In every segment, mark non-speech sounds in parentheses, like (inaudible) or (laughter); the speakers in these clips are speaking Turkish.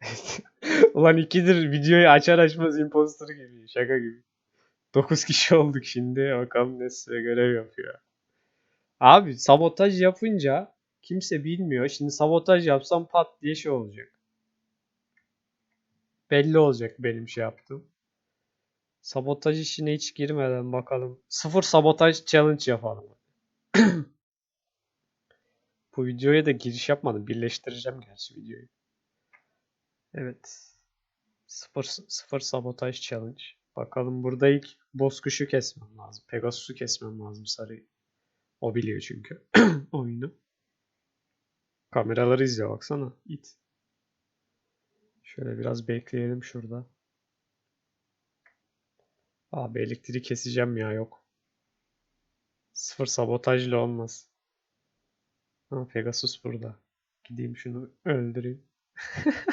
(laughs) Ulan ikidir videoyu açar açmaz imposter gibi. Şaka gibi. 9 kişi olduk şimdi. Bakalım ne size görev yapıyor. Abi sabotaj yapınca kimse bilmiyor. Şimdi sabotaj yapsam pat diye şey olacak. Belli olacak benim şey yaptığım. Sabotaj işine hiç girmeden bakalım. Sıfır sabotaj challenge yapalım. (clears throat) Bu videoya da giriş yapmadım. Birleştireceğim gerçi videoyu. Evet. Sıfır, sıfır sabotaj challenge. Bakalım burada ilk bozkuşu kesmem lazım. Pegasus'u kesmem lazım sarıyı. O biliyor çünkü (clears throat) oyunu. Kameraları izliyor baksana. İt. Şöyle biraz bekleyelim şurada. Abi elektriği keseceğim ya yok. Sıfır sabotajla olmaz. Ha, Pegasus burada. Gideyim şunu öldüreyim. (laughs)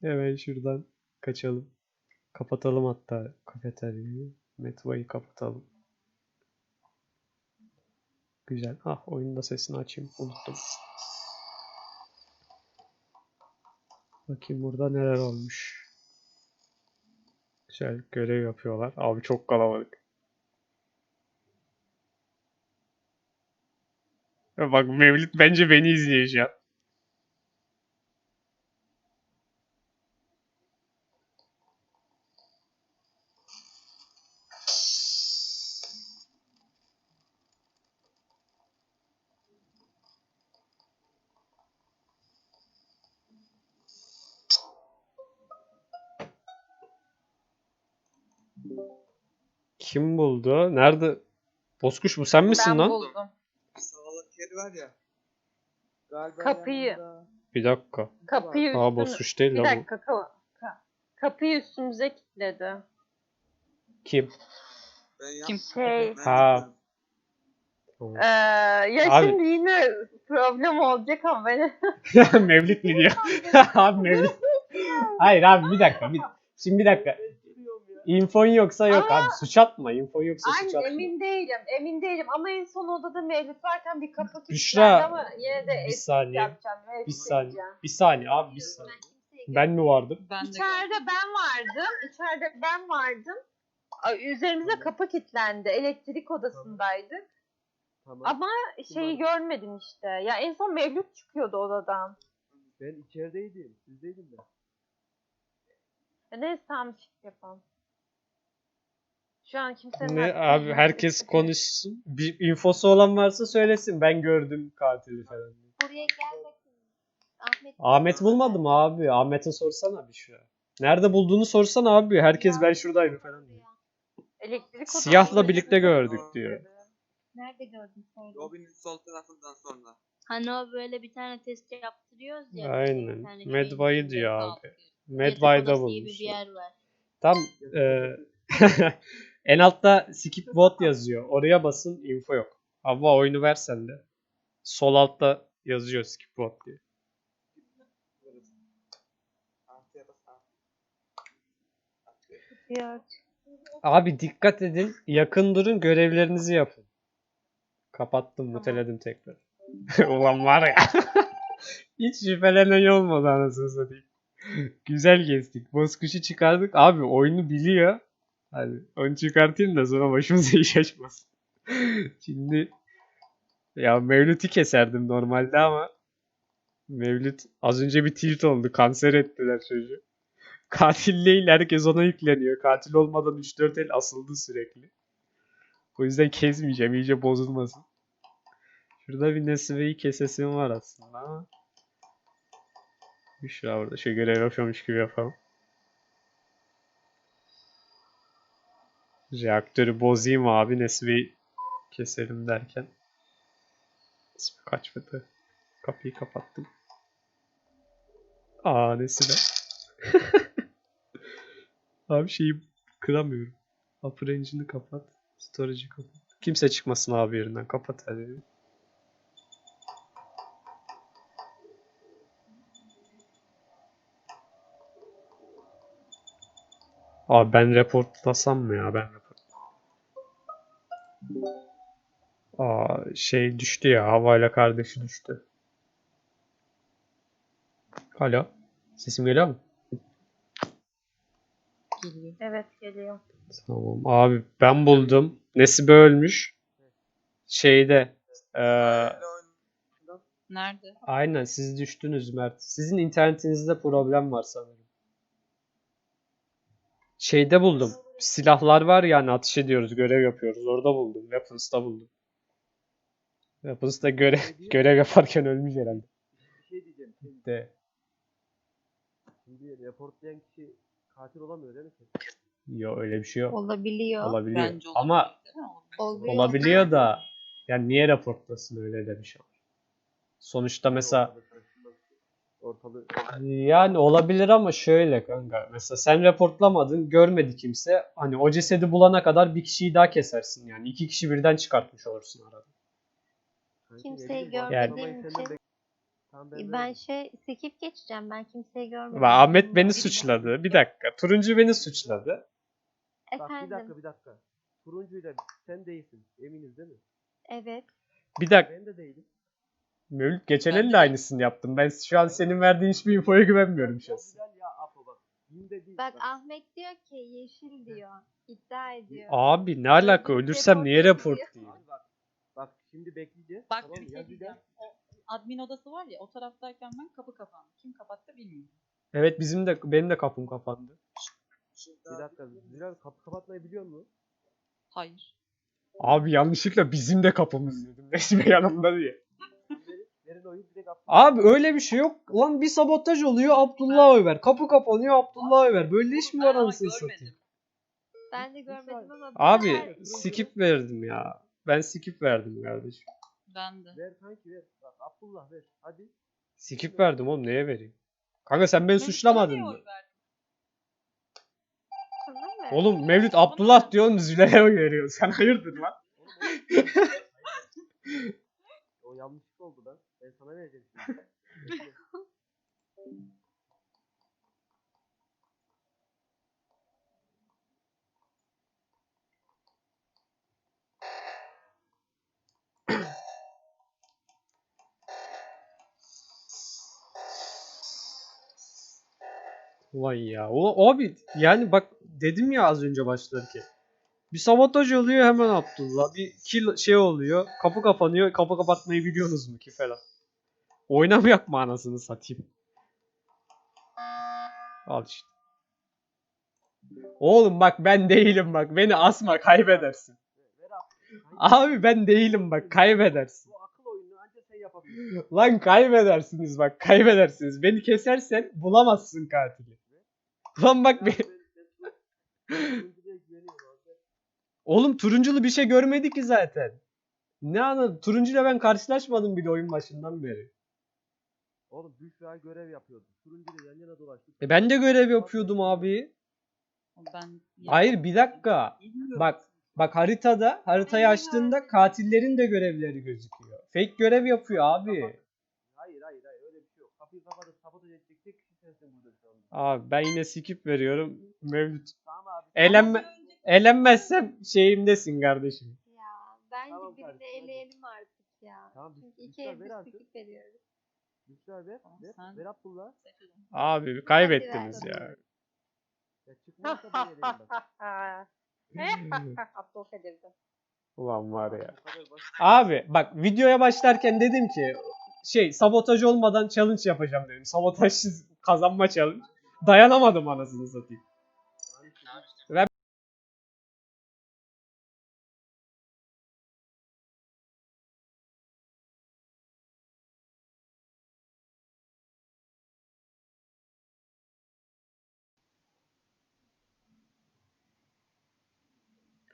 Hemen şuradan kaçalım. Kapatalım hatta kafeteryayı. Metroyu kapatalım. Güzel. Ah oyunda sesini açayım. Unuttum. Bakayım burada neler olmuş. Güzel görev yapıyorlar. Abi çok kalabalık. Bak Mevlüt bence beni izliyor şu an. Kim buldu? Nerede? Bozkuş bu sen misin Ben lan? buldum. Var ya. Galiba Kapıyı. yanında- Bir dakika. Kapıyı Aa üstüne... Bozkuş değil Bir bu. dakika ka- ka- kapıyı üstümüze kilitledi. Kim? Ben Kim? yapmadım, Şey- ben Ha. yapmadım. Ee, ya Abi- şimdi yine problem olacak ama ben (laughs) Mevlüt mi diyor? (laughs) abi Mevlüt. Hayır abi bir dakika. Bir... Şimdi bir dakika. İnfon yoksa yok abi. Suç atma. İnfon yoksa suç Aynen atma. emin değilim. Emin değilim ama en son odada Mevlüt varken bir kapı kilitlendi Büşra, ama yine de bir eski saniye, yapacağım. Bir saniye. Bir saniye abi bir saniye. Ben mi vardım? Ben de İçeride ben vardım. İçeride ben vardım. Ay, Üzerimize kapı kilitlendi. Elektrik odasındaydık. Tamam. Ama şeyi görmedim işte. Ya en son Mevlüt çıkıyordu odadan. Ben içerideydim. Sizdeydim ben. Ya neyse tamam shift yapalım. Şu an kimsenin Ne abi herkes konuşsun. Bir infosu olan varsa söylesin. Ben gördüm katili falan. Buraya gel bakayım. Ahmet. Ahmet bulmadı mı abi? Ahmet'e sorsana bir şu. Nerede bulduğunu sorsana abi. Herkes ben şuradaydım falan diyor. Elektrik Siyahla birlikte gördük diyor. Nerede gördün söyle. Lobinin sol tarafından sonra. Hani o böyle bir tane test yaptırıyoruz ya. Aynen. Tane Medbay'ı diyor abi. Medbay'da bulmuş. bir yer var. Tam e, (laughs) en altta skip vote yazıyor. Oraya basın info yok. Hava oyunu versen de. Sol altta yazıyor skip vote diye. Ya, Abi dikkat edin. Yakın durun görevlerinizi yapın. Kapattım muteledim tekrar. (laughs) Ulan var ya. (laughs) Hiç şüphelenen olmadı anasını satayım. Güzel gezdik. Bozkuşu çıkardık. Abi oyunu biliyor. Hadi onu çıkartayım da sonra başımıza (laughs) iş açmasın. Şimdi ya Mevlüt'ü keserdim normalde ama Mevlüt az önce bir tilt oldu. Kanser ettiler çocuğu. (laughs) Katil değil herkes ona yükleniyor. Katil olmadan 3-4 el asıldı sürekli. O yüzden kesmeyeceğim iyice bozulmasın. Şurada bir Nesve'yi kesesim var aslında ama. Büşra burada şu görev yapıyormuş gibi yapalım. Reaktörü bozayım abi Nesve'yi keselim derken. Nesve kaçmadı. Kapıyı kapattım. Aa Nesve. (laughs) Abi şeyi kıramıyorum. Upper engine'ı kapat. Storage'ı kapat. Kimse çıkmasın abi yerinden. Kapat hadi. Abi ben reportlasam mı ya? Ben report. Aa, şey düştü ya. Havayla kardeşi düştü. Alo. Sesim geliyor mu? Geliyor. Evet geliyor. Tamam. Abi ben buldum. Nesibe ölmüş. Şeyde. eee, Nerede? aynen siz düştünüz Mert. Sizin internetinizde problem var sanırım. Şeyde buldum. Silahlar var yani atış ediyoruz, görev yapıyoruz. Orada buldum. Weapons'ta buldum. Weapons'ta görev görev yaparken ölmüş herhalde. Bir şey diyeceğim. Şimdi, De. şimdi reportlayan kişi katil olamıyor değil mi? ki? Yo öyle bir şey yok. Olabiliyor. Olabiliyor. Bence Ama olabilir, değil mi? Oluyor. olabiliyor da yani niye raportlasın öyle de bir şey var. Sonuçta mesela. Ortalığı Yani olabilir ama şöyle kanka. Mesela sen reportlamadın, görmedi kimse. Hani o cesedi bulana kadar bir kişiyi daha kesersin yani. iki kişi birden çıkartmış olursun arada. Kimseyi Yani- görmediğim senden için- Tamam, ben şey skip geçeceğim. Ben kimseyi görmedim. Ve Ahmet beni suçladı. Bir dakika. Turuncu beni suçladı. Bak bir Efendim. dakika bir dakika. Turuncuyla sen değilsin. Eminiz değil mi? Evet. Bir dakika. Ben de değilim. Mevlüt geçen el de aynısını yaptım. Ben şu an senin verdiğin hiçbir infoya güvenmiyorum şahsen. Bilal ya Apo bak. Ahmet diyor ki yeşil diyor. İddia ediyor. Abi ne alaka? Ölürsem niye report diyeyim? Bak. Bak şimdi bekleyeceğiz. Bak tamam bir şey diyeceğim. O admin odası var ya o taraftayken ben kapı kapandı. Kim kapattı bilmiyorum. Evet bizim de benim de kapım kapandı. Bir dakika. Bilal kapı kapatmayı biliyor musun? Hayır. Abi yanlışlıkla bizim de kapımız dedim. (laughs) Resmi yanımda diye. Verin, verin oyu direkt Abdullah. Abi öyle bir şey yok. Lan bir sabotaj oluyor Abdullah Över. Kapı kapanıyor Abdullah Över. Böyle iş mi var anasını satayım? Ben de görmedim ama Abi skip verdim ya. Ben skip verdim kardeşim. Ben de. Ver kanki ver. Bak Abdullah ver. Hadi. Skip verdim oğlum neye vereyim? Kanka sen beni Mevlüt, suçlamadın mı? Oğlum Mevlüt Abdullah diyorsun Züle'ye oy veriyor. Sen hayırdır lan? (laughs) O yanlışlık oldu lan. Ben sana vereceğim şimdi. Ulan ya. Ulan abi yani bak dedim ya az önce başlarken. Bir sabotaj oluyor hemen Abdullah. Bir kill şey oluyor. Kapı kapanıyor. Kapı kapatmayı biliyorsunuz mu ki falan. Oynamayak mı anasını satayım. Al işte. Oğlum bak ben değilim bak. Beni asma kaybedersin. Abi ben değilim bak kaybedersin. Lan kaybedersiniz bak kaybedersiniz. Beni kesersen bulamazsın katili. Lan bak be. (laughs) Ben- ben- ben turuncuya güveniyorum abi. Oğlum turunculu bir şey görmedi ki zaten. Ne anladın? Turuncuyla ben karşılaşmadım bile oyun başından beri. Oğlum Büşra görev yapıyordu. Turuncuyla yan yana dolaştık. E ben de görev yapıyordum abi. Ben Hayır bir dakika. Bilmiyorum. Bak bak haritada haritayı açtığında katillerin de görevleri gözüküyor. Fake görev yapıyor abi. Hayır hayır hayır öyle bir şey yok. Kapıyı kapatıp sabotaj edecek tek kişi sensin burada şu anda. Abi ben yine skip veriyorum. Mevlüt. Tamam abi. Önceki- elenmezsem şeyimdesin kardeşim. Ya bence Tamam birini kardeşim, hadi. eleyelim artık ya. Tamam, biz- Çünkü biz iki ver, evde ver artık. skip veriyoruz. Büşra ver. Tamam, Ver, sen- ver Abdullah. Abi kaybettiniz ya. Ya çıkmazsa ben eleyim bak. (laughs) Abdülkadir'de. Ulan var ya. Bu kadar basit. Abi bak videoya başlarken dedim ki şey sabotaj olmadan challenge yapacağım dedim. Sabotajsız kazanma challenge. Dayanamadım anasını satayım.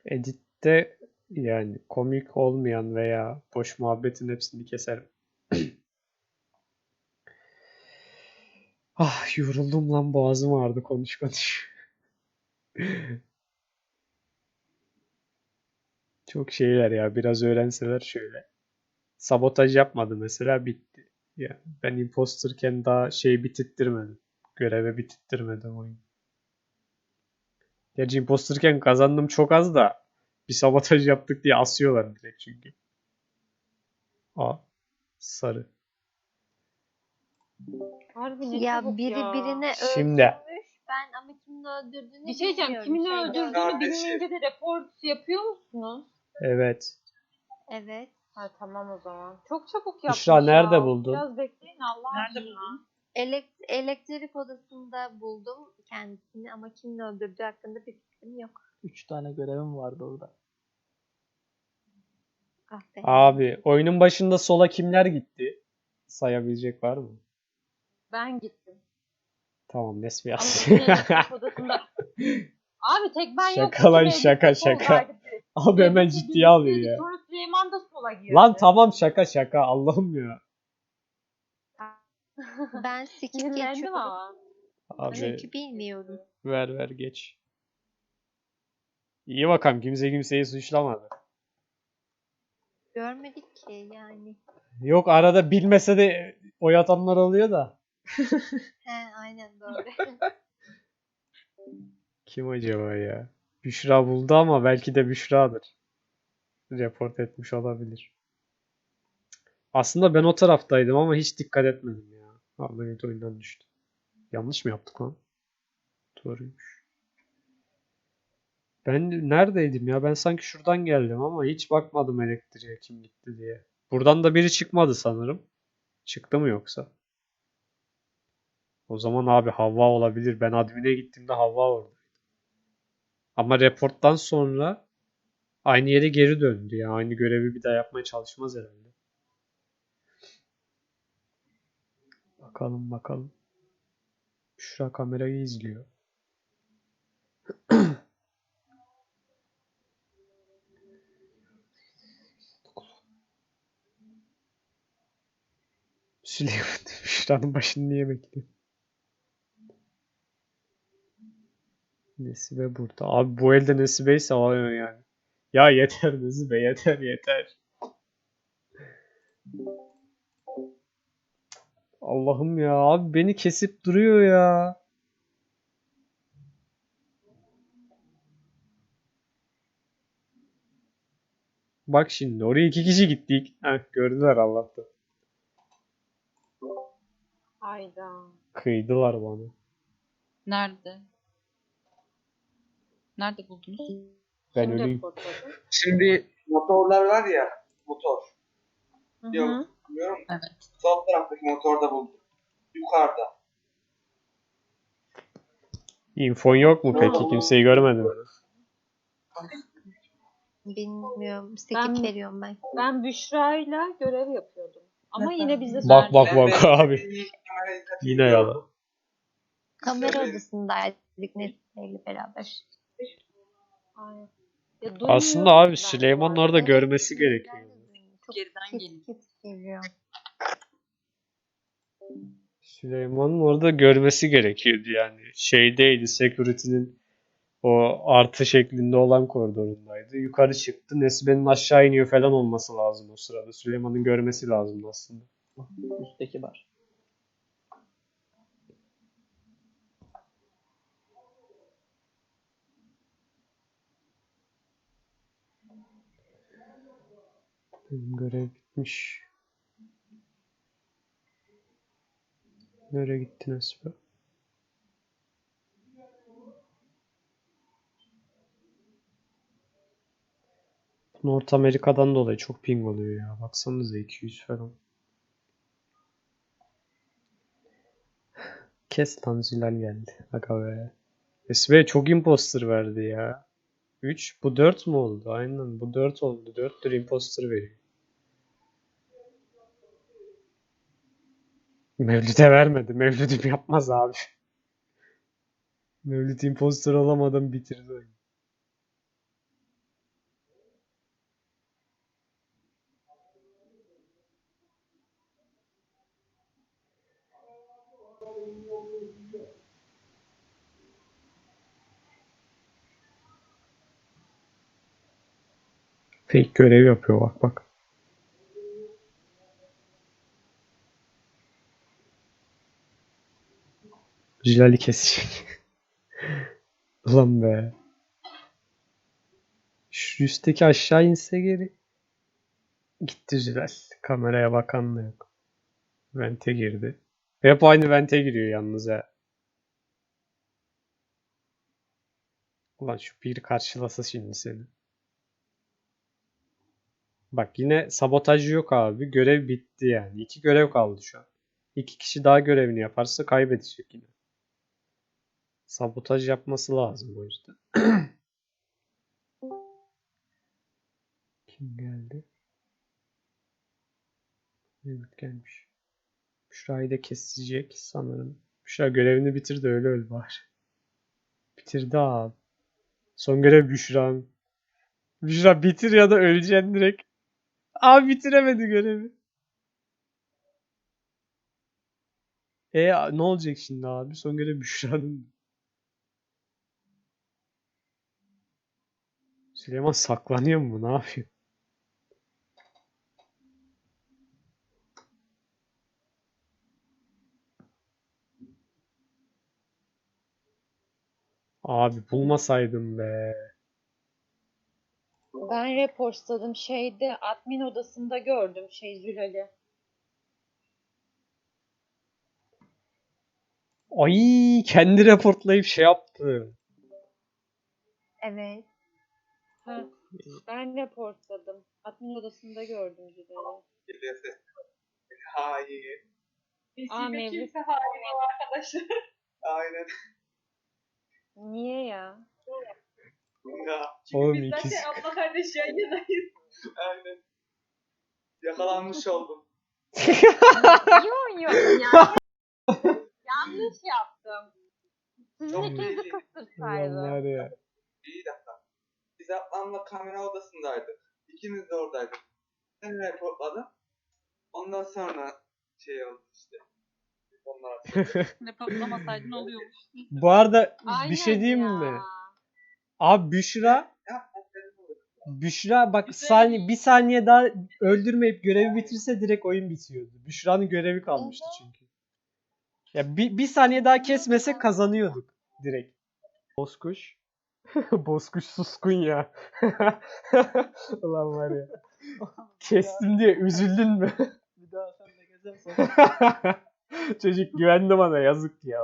Editte yani komik olmayan veya boş muhabbetin hepsini keserim. (clears throat) ah yoruldum lan boğazım ağrıdı konuş konuş. (laughs) Çok şeyler ya biraz öğrenseler şöyle. Sabotaj yapmadı mesela bitti. Ya ben imposterken daha şey bitirttirmedim. Göreve bitirttirmedim oyunu. Gerçi imposterken kazandım çok az da bir sabotaj yaptık diye asıyorlar direkt çünkü. A. Sarı. Harbi ne Ya çabuk biri ya. birine Şimdi. öldürmüş. Ben ama kimin öldürdüğünü Bir şey diyeceğim. bilmiyorum Kimin öldürdüğünü bilince de report yapıyor musunuz? Evet. Evet. Ha tamam o zaman. Çok çabuk yapmış Büşra, nerede ya. buldun? Biraz bekleyin Allah Nerede aşkına. buldun? Elek- elektrik odasında buldum kendisini ama kimin öldürdüğü hakkında bir fikrim yok. Üç tane görevim vardı orada. Ah be. Abi oyunun başında sola kimler gitti? Sayabilecek var mı? Ben gittim. Tamam Nesbi Ama yaz. yine (laughs) elektrik odasında. Abi tek ben yoktum. Şaka lan, şaka, şaka. Abi hemen ciddiye alıyor ya. Sonra Süleyman da sola girdi. Lan tamam şaka şaka Allah'ım ya. Ben (laughs) skip geçiyorum. ama. Abi Çünkü bilmiyorum. ver ver geç. İyi bakalım kimse kimseyi suçlamadı. Görmedik ki yani. Yok arada bilmese de oy atanlar oluyor da. (laughs) He aynen doğru. (laughs) Kim acaba ya? Büşra buldu ama belki de Büşra'dır. Report etmiş olabilir. Aslında ben o taraftaydım ama hiç dikkat etmedim ya. Vallahi oyundan düştü. Yanlış mı yaptık lan? Doğruymuş. Ben neredeydim ya? Ben sanki şuradan geldim ama hiç bakmadım elektriğe kim gitti diye. Buradan da biri çıkmadı sanırım. Çıktı mı yoksa? O zaman abi Havva olabilir. Ben admin'e gittiğimde Havva oradaydı. Ama reporttan sonra aynı yere geri döndü. Yani aynı görevi bir daha yapmaya çalışmaz herhalde. Bakalım bakalım. Büşra kamerayı izliyor. (clears throat) Süleyman Büşra'nın başını niye bekliyor? Nesibe burada. Abi bu elde Nesibe ise o yani. Ya yeter Nesibe yeter yeter. Allah'ım ya abi beni kesip duruyor ya. Bak şimdi oraya iki kişi gittik. Heh, gördüler Allah'tan. Hayda. Kıydılar bana. Nerede? Nerede buldunuz? Ben öleyim. reportladı? Şimdi motorlar var ya. Motor. Hı hı. musun? Bilmiyorum. Evet. Sol taraftaki motorda buldum. Yukarıda. İnfon yok mu peki? Kimseyi görmedim. Bilmiyorum. Skip Ben- veriyorum ben. Ben Büşra'yla görev yapıyordum. Ama Neden? yine bize Bak bak bak abi. Yine yalan. Kamera Evet. odasındaydık Nesli'yle beraber. Aynen. Ya Aslında abi ben Süleyman'ın orada görmesi gerekiyor. Çok Geriden kit geliyor. Süleyman'ın orada görmesi gerekiyordu yani. Şeydeydi, security'nin o artı şeklinde olan koridorundaydı. Yukarı çıktı. Nesibe'nin aşağı iniyor falan olması lazım o sırada. Süleyman'ın görmesi lazım aslında. Üstteki var. Benim görev bitmiş. Nereye gitti Nesibe? North Amerika'dan dolayı çok ping oluyor ya. Baksanıza 200 falan. Kes lan Zilal geldi. Aga be. Nesibe çok imposter verdi ya. 3 bu 4 mu oldu? Aynen bu 4 oldu. 4'tür imposter veriyor. Mevlüt'e vermedi. Mevlüt'üm yapmaz abi. Mevlüt imposter olamadan bitirdi oyunu. Fake görev yapıyor bak bak. Jilal'i kesecek. Ulan be. Şu üstteki aşağı inse geri. Gitti Zülal. Kameraya bakan da yok. Vente girdi. Hep aynı vente giriyor yalnız ha. Ulan şu bir karşılasa şimdi seni. Bak yine sabotaj yok abi. Görev bitti yani. İki görev kaldı şu an. İki kişi daha görevini yaparsa kaybedecek yine. Sabotaj yapması lazım o yüzden. (clears throat) Kim geldi? Mehmet gelmiş. Büşra'yı da kesecek sanırım. Büşra görevini bitir de öyle öl bari. Bitirdi abi. Son görev Büşra'nın. Büşra bitir ya da öleceksin direkt. Abi bitiremedi görevi. E ne olacak şimdi abi? Son görev Büşra'nın. Süleyman saklanıyor mu? Ne yapıyor? Abi bulmasaydım be. Ben reportladım şeyde admin odasında gördüm şey Zülal'i. Ay kendi reportlayıp şey yaptı. Evet. Ben reportladım. Admin odasında gördüm Zülal'i. Geliyor ses. Hayır. Aa, Vesile Mevlüt. kimse haline o arkadaşı. Aynen. Niye ya? Ya. Oğlum Biz ikisi. zaten abla kardeş yan yanayız. Aynen. Yakalanmış oldum. Yok yok ya. (laughs) Yanlış yaptım. Sizin Çok ikinizi iyi. Ulan kısırsaydım. var ya. Bir dakika. Biz ablamla kamera odasındaydık. İkimiz de oradaydık. Sen reportladın. Ondan sonra şey oldu işte. Onlar (laughs) Reportlamasaydın oluyormuş. Bu arada bir şey diyeyim ya. mi? Abi Büşra. Büşra bak saniye bir saniye daha öldürmeyip görevi bitirse direkt oyun bitiyordu. Büşra'nın görevi kalmıştı çünkü. Ya bir, bir saniye daha kesmese kazanıyorduk direkt. Bozkuş. (laughs) Bozkuş suskun ya. (laughs) Ulan var ya. Kestim diye üzüldün mü? Bir daha sen de gezersen. (laughs) Çocuk güvendi bana yazık ya.